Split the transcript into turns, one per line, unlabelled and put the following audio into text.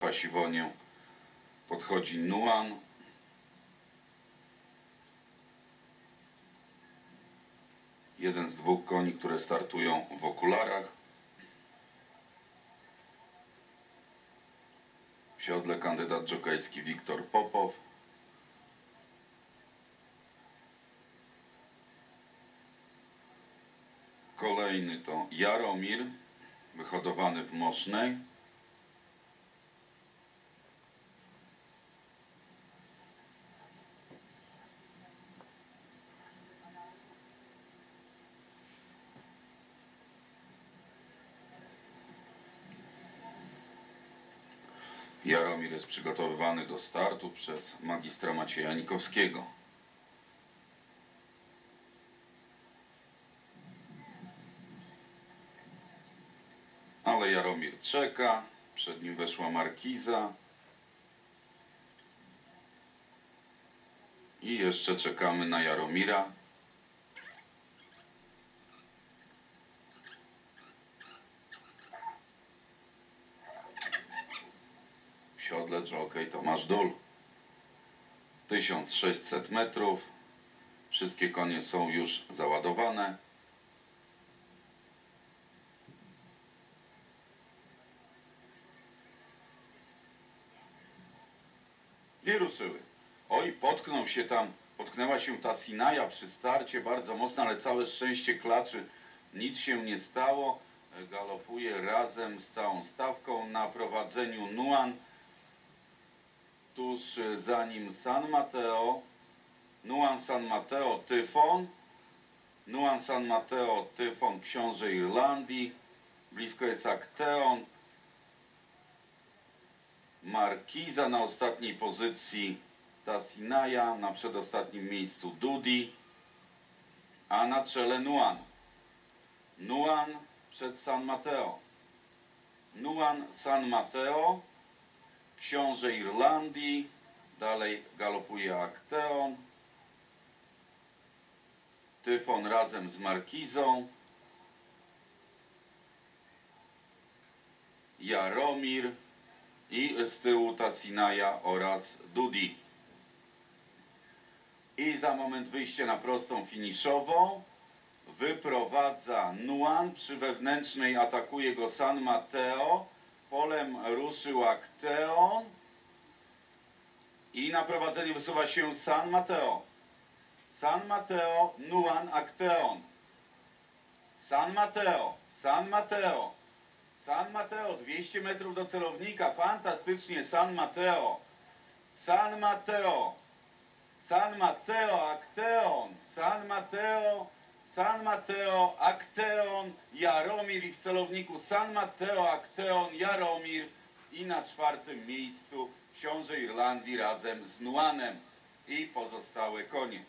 Pasiwonię podchodzi Nuan. Jeden z dwóch koni, które startują w okularach. W siodle kandydat dżokejski Wiktor Popow. Kolejny to Jaromir, wyhodowany w Mosznej. Jaromir jest przygotowywany do startu przez magistra Macieja Nikowskiego. Ale Jaromir czeka, przed nim weszła markiza. I jeszcze czekamy na Jaromira. Jockey Tomasz Dul. 1600 metrów. Wszystkie konie są już załadowane. I ruszyły. Oj, potknął się tam, potknęła się ta Sinaja przy starcie bardzo mocno, ale całe szczęście klaczy, nic się nie stało. Galopuje razem z całą stawką na prowadzeniu Nuan. Tuż za nim San Mateo, Nuan San Mateo Tyfon, Nuan San Mateo Tyfon Książę Irlandii, blisko jest Acteon, Markiza na ostatniej pozycji Tasinaja, na przedostatnim miejscu Dudi, a na czele Nuan. Nuan przed San Mateo. Nuan San Mateo, Książę Irlandii, dalej galopuje Acteon, Tyfon razem z Markizą, Jaromir, i z tyłu Tasinaja oraz Dudi. I za moment wyjście na prostą finiszową wyprowadza Nuan, przy wewnętrznej atakuje go San Mateo, polem ruszył Acteon i na prowadzenie wysuwa się San Mateo. San Mateo, Nuan, Acteon. San Mateo, San Mateo. San Mateo, 200 metrów do celownika, fantastycznie San Mateo. San Mateo, San Mateo, Acteon, San Mateo, San Mateo, Acteon, Jaromir i w celowniku San Mateo, Acteon, Jaromir i na czwartym miejscu Książę Irlandii razem z Nuanem i pozostałe konie.